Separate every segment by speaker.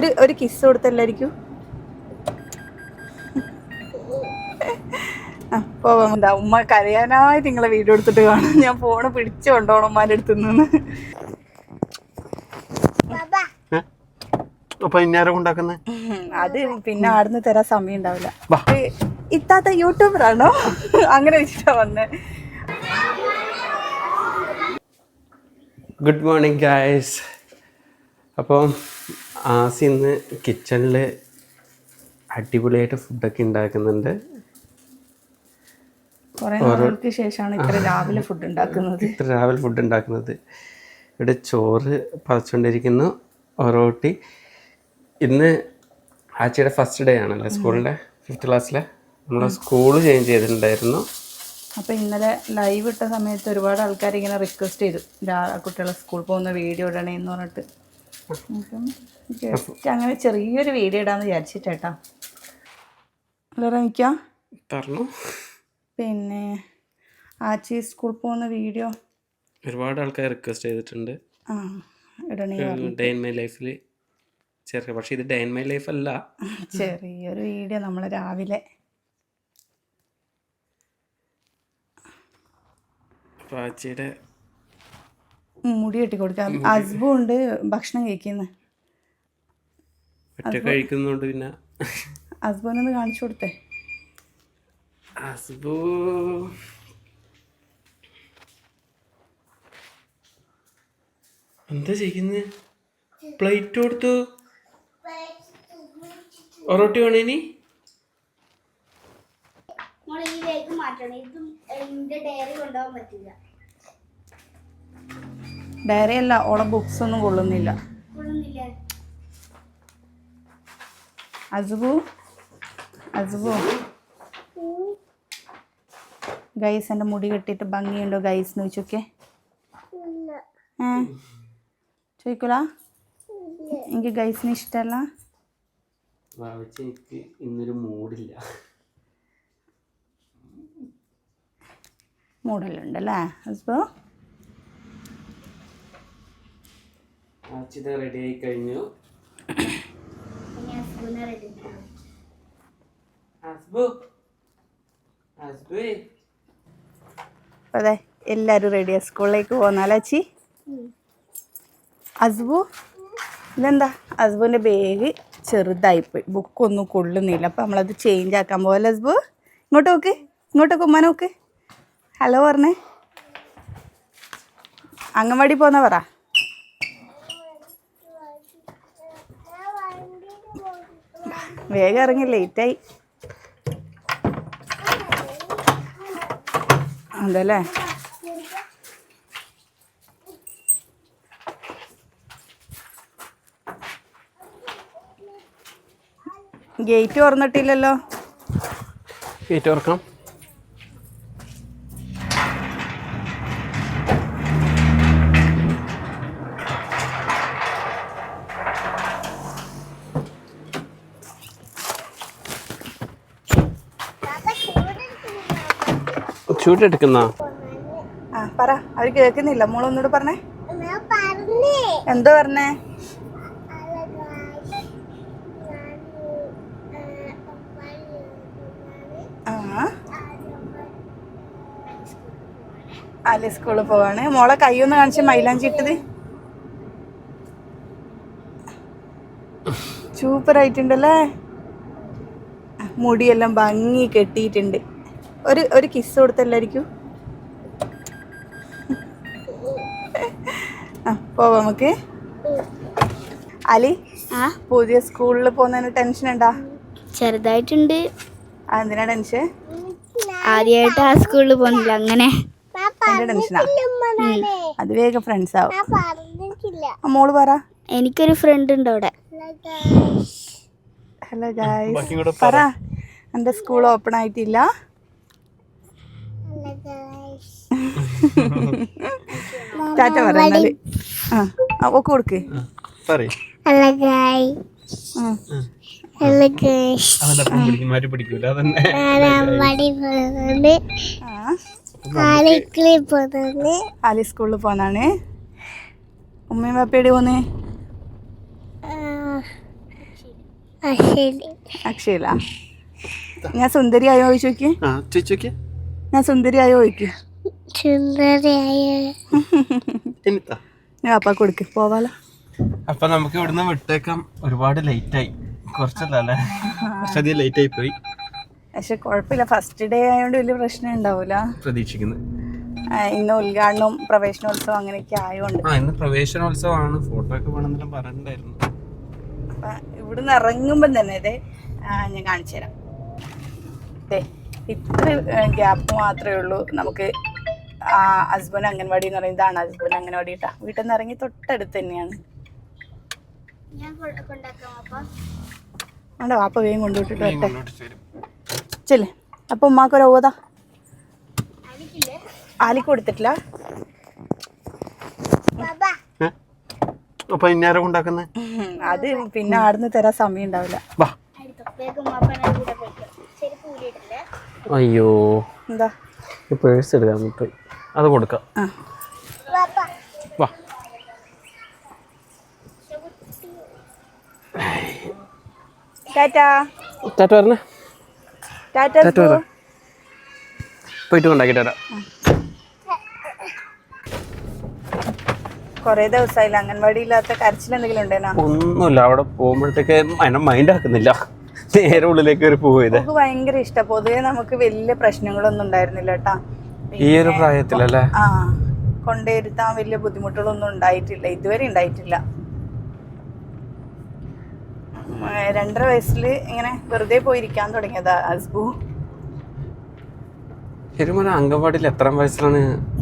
Speaker 1: ഒരു ഒരു കിസ് കൊടുത്തല്ലായിരിക്കും. പോവാം. എന്താ ഉമ്മ കരയാനായിട്ട് നിങ്ങളെ വീഡിയോ എടുത്തിട്ട് കാണും. ഞാൻ ഫോണ് പിടിച്ചു കൊണ്ടോണം ഉമ്മാന്റെ അടുത്ത് നിന്ന്
Speaker 2: അപ്പൊ
Speaker 1: അത് പിന്നെ ആടുന്ന് തരാൻ സമയം ഉണ്ടാവില്ല.
Speaker 2: ഇത്താത്ത
Speaker 1: യൂട്യൂബർ ആണോ? യൂട്യൂബറാണോ അങ്ങനെ വെച്ചിട്ടാ വന്നേ.
Speaker 2: ഗുഡ് മോർണിംഗ് ഗായ്സ് അപ്പോൾ ആസി ഇന്ന് കിച്ചണിൽ അടിപൊളിയായിട്ട് ഫുഡൊക്കെ ഉണ്ടാക്കുന്നുണ്ട്
Speaker 1: കുറെ നാളുകൾക്ക് ശേഷമാണ് ഇത്ര രാവിലെ ഫുഡ് ഉണ്ടാക്കുന്നത്
Speaker 2: ഇത്ര രാവിലെ ഫുഡ് ഉണ്ടാക്കുന്നത് ഇവിടെ ചോറ് പതച്ചുകൊണ്ടിരിക്കുന്നു ഒറോട്ടി ഇന്ന് ആച്ചയുടെ ഫസ്റ്റ് ഡേ ആണല്ലേ സ്കൂളിന്റെ ഫിഫ്ത്ത് ക്ലാസ്സിലെ നമ്മൾ സ്കൂൾ ചേഞ്ച് ചെയ്തിട്ടുണ്ടായിരുന്നു.
Speaker 1: അപ്പോൾ ഇന്നലെ ലൈവ് ഇട്ട സമയത്ത് ഒരുപാട് ആൾക്കാർ ഇങ്ങനെ റിക്വസ്റ്റ് ചെയ്തു കുട്ടികളെ സ്കൂളിൽ പോകുന്ന വീഡിയോ ഇടണേന്ന് പറഞ്ഞിട്ട്. ജസ്റ്റ് അങ്ങനെ ചെറിയൊരു വീഡിയോ ഇടാന്ന് വിചാരിച്ചിട്ടേട്ടാ അല്ല
Speaker 2: പറഞ്ഞു
Speaker 1: പിന്നെ ആച്ചി സ്കൂൾ പോകുന്ന വീഡിയോ.
Speaker 2: ഒരുപാട് ആൾക്കാർ റിക്വസ്റ്റ് ചെയ്തിട്ടുണ്ട്. ഡേ ഇൻ മൈ ലൈഫിൽ ചെറിയ പക്ഷേ ഇത് ഡേ ഇൻ മൈ ലൈഫ് അല്ല.
Speaker 1: ചെറിയൊരു വീഡിയോ നമ്മൾ രാവിലെ.
Speaker 2: അപ്പോൾ ആച്ചിയുടെ
Speaker 1: മുടി കെട്ടി കൊടുക്കാം ഹസ്ബും ഉണ്ട് ഭക്ഷണം കഴിക്കുന്നത്
Speaker 2: ഒറ്റ കഴിക്കുന്നതുകൊണ്ട് പിന്നെ.
Speaker 1: ഹസ്ബൻഡൊന്ന് കാണിച്ചു കൊടുത്തേ.
Speaker 2: അസ്ബു. എന്താ ചെയ്യുന്നത് പ്ലേറ്റ് കൊടുത്തു. ഒറോട്ടി വേണേ ഇനി?
Speaker 3: നമ്മൾ ഈ വേഗം മാറ്റണം. ഇതും എന്റെ ഡയറി കൊണ്ടുപോകാൻ പറ്റില്ല.
Speaker 1: ഡയറി അല്ല ഓളെ ബുക്സ് ഒന്നും കൊള്ളുന്നില്ല.
Speaker 3: കൊള്ളുന്നില്ല.
Speaker 1: അസുബു അസുബു. ഗൈസ് എന്റെ മുടി കെട്ടിയിട്ട് ഭംഗിയുണ്ടോ ഗൈസ് എന്ന് ചോദിച്ചോക്കെ? ഏ? ചോദിക്കൂല? എനിക്ക് ഗൈസിന് ഇഷ്ടമല്ല
Speaker 2: എനിക്ക് ഇന്നൊരു മൂടില്ല.
Speaker 1: മൂടലുണ്ടല്ലേ ഹസ്ബു
Speaker 2: ആച്ചിത റെഡി ആയി കഴിഞ്ഞു. ഹസ്ബു ഹസ്ബു
Speaker 1: അതെ എല്ലാവരും റെഡിയാ സ്കൂളിലേക്ക് പോന്നാലാച്ചി അസ്ബു ഇതെന്താ? അസ്ബുവിന്റെ ബാഗ് ചെറുതായിപ്പോയി ബുക്കൊന്നും കൊള്ളുന്നില്ല. അപ്പം നമ്മളത് ചേഞ്ച് ആക്കാൻ പോകല്ലേ അസ്ബു? ഇങ്ങോട്ട് നോക്ക്. ഇങ്ങോട്ട് നോക്ക് ഉമ്മ നോക്ക്. ഹലോ പറഞ്ഞേ. അംഗൻവാടി പോന്ന പറ വേഗം ഇറങ്ങി ലേറ്റായി. അതല്ലേ? ഗേറ്റ് തുറന്നിട്ടില്ലല്ലോ?
Speaker 2: ഗേറ്റ് തുറക്കാം ചൂടെടുക്കുന്ന
Speaker 1: ആ പറ. അവർ കേൾക്കുന്നില്ല. പറഞ്ഞേ.
Speaker 3: ഞാൻ പറഞ്ഞേ.
Speaker 1: എന്തോ പറഞ്ഞേ? ആ. അല്ലെ സ്കൂളിൽ പോവാണ്. മോളെ കൈയൊന്ന് കാണിച്ച് മൈലാഞ്ചി ഇട്ടത്. സൂപ്പർ ആയിട്ടുണ്ടല്ലേ മുടിയെല്ലാം ഭംഗി കെട്ടിയിട്ടുണ്ട്. ഒരു ഒരു കിസ് കൊടുത്തല്ലായിരിക്കും. ആ പോവാം നമുക്ക്. അലി
Speaker 3: ആ?
Speaker 1: പുതിയ സ്കൂളിൽ പോകുന്നതിന് ടെൻഷൻ ഉണ്ടാ?
Speaker 3: ചെറുതായിട്ടുണ്ട്.
Speaker 1: എന്തിനാ ടെൻഷൻ
Speaker 3: ആദ്യമായിട്ട് ആ സ്കൂളിൽ പോകുന്നില്ല അങ്ങനെ.
Speaker 1: എന്റെ ടെൻഷനാ അത് വേഗം ഫ്രണ്ട്സ് ആവും. മോൾ പറ.
Speaker 3: എനിക്കൊരു ഫ്രണ്ട് ഉണ്ട് അവിടെ.
Speaker 1: ഹലോ ഗായ്സ് പറ. എന്റെ സ്കൂൾ ഓപ്പൺ ആയിട്ടില്ല ടാറ്റ പറ എന്നാൽ ആ ആ, ഒക്കെ കൊടുക്ക്
Speaker 2: പറയും
Speaker 3: ഹലോ ഗായ്
Speaker 1: ആ.
Speaker 3: ഹലോ ഗൈസ്
Speaker 2: അവന്റെ പിടിക്കും മാറ്റി പിടിക്കൂല അതന്നെ
Speaker 3: മടി പോകുന്നുണ്ട്
Speaker 1: ആ
Speaker 3: ഒക്കെ കൊടുക്ക്.
Speaker 1: അലി സ്കൂളിൽ പോന്നാണ്? ഉമ്മയും പാപ്പയുടെ പോന്നേ? അക്ഷയില. ഞാൻ സുന്ദരിയായോ ആയോ നോക്കി
Speaker 2: ആ ചേച്ചി
Speaker 1: ഞാൻ സുന്ദരി ആയോ
Speaker 2: എനിത്താ
Speaker 1: ഞാൻ അപ്പാ കൊടുക്ക് പോവാലോ.
Speaker 2: അപ്പൊ നമുക്ക് ഇവിടുന്ന് വിട്ടേക്കാം. ഒരുപാട് ലേറ്റ് ആയി. കുറച്ചല്ലേ കുറച്ചധികം ലേറ്റ് ആയി പോയി.
Speaker 1: പക്ഷെ കുഴപ്പമില്ല. ഫസ്റ്റ് ഡേ ആയതുകൊണ്ട് വലിയ പ്രശ്നം ഉണ്ടാവൂല.
Speaker 2: പ്രതീക്ഷിക്കുന്നു.
Speaker 1: ഇന്ന് ഉദ്ഘാടനം പ്രവേശനോത്സവം അങ്ങനെയൊക്കെ ആയതുകൊണ്ട്
Speaker 2: ആ ഇന്ന് പ്രവേശനോത്സവമാണ്. ഫോട്ടോ ഒക്കെ വേണമെന്നെല്ലാം പറഞ്ഞിട്ടുണ്ടായിരുന്നു.
Speaker 1: അപ്പൊ ഇവിടുന്ന് ഇറങ്ങുമ്പോൾ തന്നെ അതെ ഞാൻ കാണിച്ചു തരാം ദേ ഇത്ര ഗ്യാപ്പ് മാത്രമേ ഉള്ളൂ നമുക്ക് ഹസ്ബൻഡ് അംഗൻവാടി എന്ന് പറയുന്നത് ഇതാണ് ഹസ്ബൻഡ് അംഗൻവാടി കേട്ടാ വീട്ടിൽ നിന്ന് ഇറങ്ങി തൊട്ടടുത്ത് തന്നെയാണ്.
Speaker 3: അപ്പ
Speaker 1: വാപ്പ. വേഗം കൊണ്ടുവിട്ടിട്ട് വരട്ടെ.
Speaker 2: മുന്നോട്ട് ചേരും
Speaker 1: ചെല്ലേ. അപ്പൊ ഉമ്മാക്കൊരു ഓതാ ആലിക്ക് കൊടുത്തിട്ടില്ല.
Speaker 2: അപ്പൊ ഇന്നാരെ
Speaker 1: അത് പിന്നെ ആടുന്ന് തരാൻ സമയം ഉണ്ടാവില്ല.
Speaker 2: അയ്യോ.
Speaker 1: എന്താ?
Speaker 2: പേഴ്സ് എടുക്കാൻ പോയി. അത് കൊടുക്കാം. വാ.
Speaker 1: ടാറ്റാ.
Speaker 2: ടാറ്റ പറഞ്ഞേ
Speaker 1: ടാറ്റാ
Speaker 2: ടാറ്റ പോയിട്ട് കൊണ്ടാക്കിട്ട് വരാം
Speaker 1: കൊറേ ദിവസമായില്ല അംഗൻവാടി ഇല്ലാത്ത കരച്ചിൽ എന്തെങ്കിലും ഉണ്ടേനാ?
Speaker 2: ഒന്നുമില്ല അവിടെ പോകുമ്പോഴത്തേക്ക് അതിനെ മൈൻഡ് ആക്കുന്നില്ല. നേരെ ഉള്ളിലേക്ക് ഒരു പോയത്
Speaker 1: നമുക്ക് ഭയങ്കര ഇഷ്ടം. പൊതുവെ നമുക്ക് വലിയ പ്രശ്നങ്ങളൊന്നും ഉണ്ടായിരുന്നില്ല കേട്ടാ.
Speaker 2: ഈ ഒരു പ്രായത്തിലല്ലേ?
Speaker 1: ആ കൊണ്ടുവരുത്താൻ വലിയ ബുദ്ധിമുട്ടുകളൊന്നും ഉണ്ടായിട്ടില്ല. ഇതുവരെ ഉണ്ടായിട്ടില്ല. രണ്ടര വയസ്സിൽ ഇങ്ങനെ വെറുതെ പോയിരിക്കാൻ തുടങ്ങിയതാ ഹസ്ബു.
Speaker 2: ശരിക്കും അംഗൻവാടിയിൽ എത്ര വയസ്സിലാണ്?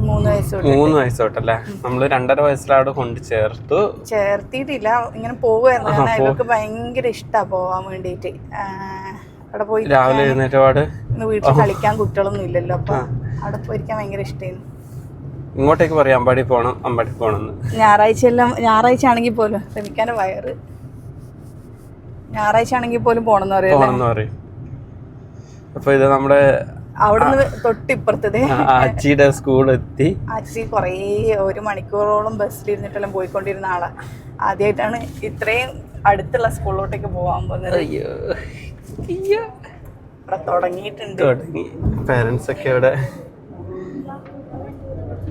Speaker 1: മൂന്ന്
Speaker 2: മൂന്ന് വയസ്സോട്ടല്ലേ നമ്മൾ രണ്ടര വയസ്സിലവിടെ കൊണ്ട് ചേർത്തു.
Speaker 1: ചേർത്തിട്ടില്ല ഇങ്ങനെ പോവുകയായിരുന്നു അവർക്ക് ഭയങ്കര ഇഷ്ടാ പോവാൻ വേണ്ടിയിട്ട്. അവിടെ പോയി
Speaker 2: രാവിലെ എഴുന്നേറ്റ് പാട്
Speaker 1: ഇന്ന് വീട്ടിൽ കളിക്കാൻ കുട്ടികളൊന്നും ഇല്ലല്ലോ അപ്പൊ അവിടെ പോയിരിക്കാൻ ഭയങ്കര ഇഷ്ടമായിരുന്നു
Speaker 2: ഇങ്ങോട്ടേക്ക് പറയാം അമ്പാടി പോണം അമ്പാടി പോണം
Speaker 1: ഞായറാഴ്ച എല്ലാം ഞായറാഴ്ച ആണെങ്കിൽ പോലും ശ്രമിക്കാന്റെ വയറ്. ഞായറാഴ്ച ആണെങ്കിൽ പോലും പോണെന്ന് പറയും
Speaker 2: അപ്പൊ ഇത് നമ്മുടെ
Speaker 1: അവിടുന്ന് തൊട്ടിപ്പുറത്തത്
Speaker 2: സ്കൂൾ എത്തി
Speaker 1: അച്ചി കുറേ ഒരു മണിക്കൂറോളം ബസ്സിലിരുന്നിട്ടെല്ലാം പോയിക്കൊണ്ടിരുന്ന ആളാ. ആദ്യമായിട്ടാണ് ഇത്രയും അടുത്തുള്ള സ്കൂളിലോട്ടേക്ക് പോകാൻ പോകുന്നത്.
Speaker 2: അയ്യോ.
Speaker 1: തുടങ്ങിയിട്ടുണ്ട്.
Speaker 2: തുടങ്ങി. പാരന്റ്സ് ഒക്കെ ഇവിടെ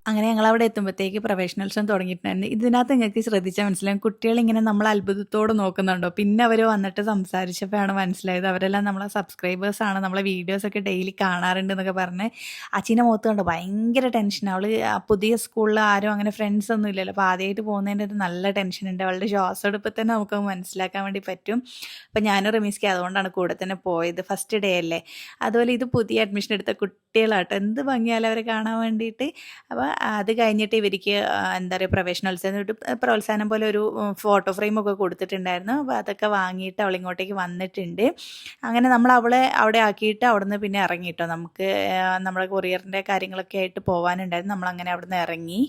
Speaker 1: അങ്ങനെ ഞങ്ങൾ അവിടെ എത്തുമ്പോഴത്തേക്ക് പ്രൊഫഷണൽസും തുടങ്ങിയിട്ടുണ്ടായിരുന്നു ഇതിനകത്ത് നിങ്ങൾക്ക് ശ്രദ്ധിച്ചാൽ മനസ്സിലാവും. കുട്ടികൾ ഇങ്ങനെ നമ്മൾ അത്ഭുതത്തോടെ നോക്കുന്നുണ്ടോ? പിന്നെ അവർ വന്നിട്ട് സംസാരിച്ചപ്പോഴാണ് മനസ്സിലായത്. അവരെല്ലാം നമ്മളെ സബ്സ്ക്രൈബേഴ്സ് ആണ്. നമ്മളെ വീഡിയോസ് ഒക്കെ ഡെയിലി കാണാറുണ്ട് എന്നൊക്കെ പറഞ്ഞ് അച്ഛന്റെ മുഖത്ത് കണ്ടോ. ഭയങ്കര ടെൻഷൻ അവൾ പുതിയ സ്കൂളിൽ ആരും അങ്ങനെ ഫ്രണ്ട്സ് ഒന്നും ഇല്ലല്ലോ. അപ്പോൾ ആദ്യമായിട്ട് പോകുന്നതിന്റെ ഒരു നല്ല ടെൻഷൻ ഉണ്ട്. അവളുടെ ശ്വാസം എടുപ്പോൾ തന്നെ നമുക്ക് മനസ്സിലാക്കാൻ വേണ്ടി പറ്റും. അപ്പോൾ ഞാനും റമീസ്ക്ക് അതുകൊണ്ടാണ് കൂടെ തന്നെ പോയത്. ഫസ്റ്റ് ഡേ അല്ലേ? അതുപോലെ ഇത് പുതിയ അഡ്മിഷൻ എടുത്ത കുട്ടികളാട്ടോ. എന്ത് ഭംഗിയാലും അവരെ കാണാൻ വേണ്ടിയിട്ട്. അപ്പോൾ അത് കഴിഞ്ഞിട്ട് ഇവർക്ക് എന്താ പറയുക ഒരു പ്രോത്സാഹനം പോലെ ഒരു ഫോട്ടോ ഫ്രെയിം ഒക്കെ കൊടുത്തിട്ടുണ്ടായിരുന്നു. അപ്പോൾ അതൊക്കെ വാങ്ങിയിട്ട് അവൾ ഇങ്ങോട്ടേക്ക് വന്നിട്ടുണ്ട്. അങ്ങനെ നമ്മൾ അവളെ അവിടെ ആക്കിയിട്ട് അവിടുന്ന് പിന്നെ ഇറങ്ങിയിട്ടോ നമുക്ക് നമ്മുടെ കൊറിയറിന്റെ കാര്യങ്ങളൊക്കെ ആയിട്ട് പോകാനുണ്ടായിരുന്നു നമ്മളങ്ങനെ അവിടുന്ന് ഇറങ്ങി.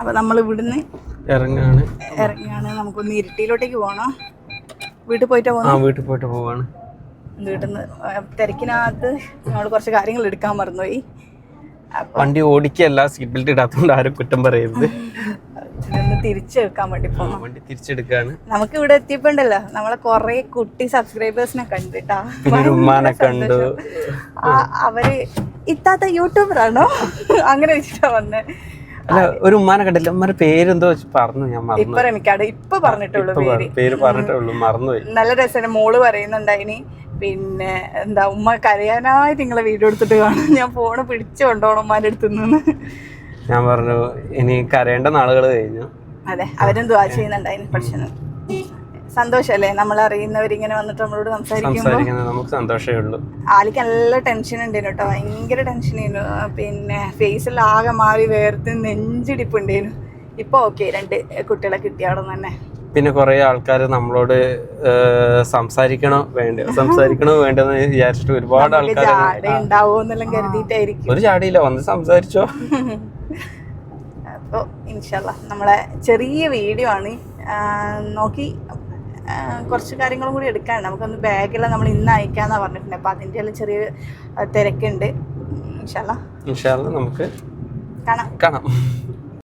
Speaker 1: അപ്പോൾ നമ്മൾ ഇവിടുന്ന്
Speaker 2: ഇറങ്ങാണ്.
Speaker 1: ഇറങ്ങിയാണ് നമുക്കൊന്ന് ഇരുട്ടിയിലോട്ടേക്ക് പോകണം വീട്ടിൽ പോയിട്ട് പോകുന്നത്
Speaker 2: വീട്ടിൽ പോയിട്ട് പോവാണ്.
Speaker 1: വീട്ടിൽ നിന്ന് തിരക്കിനകത്ത് ഞങ്ങൾ കുറച്ച് കാര്യങ്ങൾ എടുക്കാൻ മറന്നുപോയി.
Speaker 2: വണ്ടി ഓടിക്കല്ല സീറ്റ് ബെൽറ്റ് ഇടാത്തതുകൊണ്ട് ആരും കുറ്റം പറയരുത്.
Speaker 1: തിരിച്ചെടുക്കാൻ വേണ്ടി
Speaker 2: വണ്ടി തിരിച്ചെടുക്കാണ്.
Speaker 1: നമുക്ക് ഇവിടെ എത്തിയപ്പോണ്ടല്ലോ നമ്മളെ കൊറേ കുട്ടി സബ്സ്ക്രൈബേഴ്സിനെ കണ്ടിട്ടാ.
Speaker 2: ഉമ്മാനെ കണ്ടു.
Speaker 1: അവർ ഇത്താത്ത യൂട്യൂബറാണോ? അങ്ങനെ വെച്ചിട്ടാ വന്നേ.
Speaker 2: അല്ല ഒരു ഉമ്മാനെ കണ്ടില്ല. ഉമ്മാരെ പേരെന്തോ പറഞ്ഞു ഞാൻ
Speaker 1: ഇപ്പൊ റമിക്കാട് ഇപ്പൊ പറഞ്ഞിട്ടുള്ളൂ പേര്
Speaker 2: പറഞ്ഞിട്ടുള്ളൂ മറന്നുപോയി.
Speaker 1: നല്ല രസമാണ്. മോൾ പറയുന്നുണ്ടായിനി പിന്നെ എന്താ ഉമ്മ കരയാനായി നിങ്ങളെ വീഡിയോ എടുത്തിട്ട് കാണും. ഞാൻ ഫോണ് പിടിച്ചു കൊണ്ടോണം ഉമ്മാന്റെ അടുത്ത് നിന്ന്
Speaker 2: ഞാൻ പറഞ്ഞു ഇനി കരയേണ്ട നാളുകൾ കഴിഞ്ഞു.
Speaker 1: അതെ അവരും ദ്വാ ചെയ്യുന്നുണ്ടായിന് പക്ഷെ സന്തോഷല്ലേ? നമ്മൾ അറിയുന്നവരിങ്ങനെ വന്നിട്ട് നമ്മളോട് സംസാരിക്കുമ്പോൾ
Speaker 2: നമുക്ക് സന്തോഷമേ ഉള്ളൂ.
Speaker 1: ആലിക്ക് നല്ല ടെൻഷൻ ഉണ്ടായിരുന്നു കേട്ടോ. ഭയങ്കര ടെൻഷൻ ആയിരുന്നു. പിന്നെ ഫേസിൽ ആകെ മാറി വേർത്ത് നെഞ്ചിടിപ്പ് ഉണ്ടായിരുന്നു. ഇപ്പൊ ഓക്കെ രണ്ട് കുട്ടികളെ കിട്ടിയാടും തന്നെ.
Speaker 2: പിന്നെ കുറെ ആൾക്കാർ നമ്മളോട് സംസാരിക്കണോ വേണ്ട സംസാരിക്കണോ വേണ്ടെന്ന് വിചാരിച്ചിട്ട് ഒരുപാട് ആൾക്കാർ ഒരു ചാടിയില്ല വന്ന് സംസാരിച്ചോ.
Speaker 1: അപ്പോൾ ഇൻഷല്ല നമ്മളെ ചെറിയ വീഡിയോ ആണ്. നോക്കി കുറച്ച് കാര്യങ്ങളും കൂടി എടുക്കാനുണ്ട്. നമുക്കൊന്ന് ബാഗെല്ലാം നമ്മൾ ഇന്ന് അയക്കാന്നാണ് പറഞ്ഞിട്ടുണ്ട് അപ്പോൾ അതിന്റെ എല്ലാം ചെറിയ തിരക്കുണ്ട്. ഇൻഷല്ല
Speaker 2: ഇൻഷാല്ല നമുക്ക്
Speaker 1: കാണാം.
Speaker 2: കാണാം.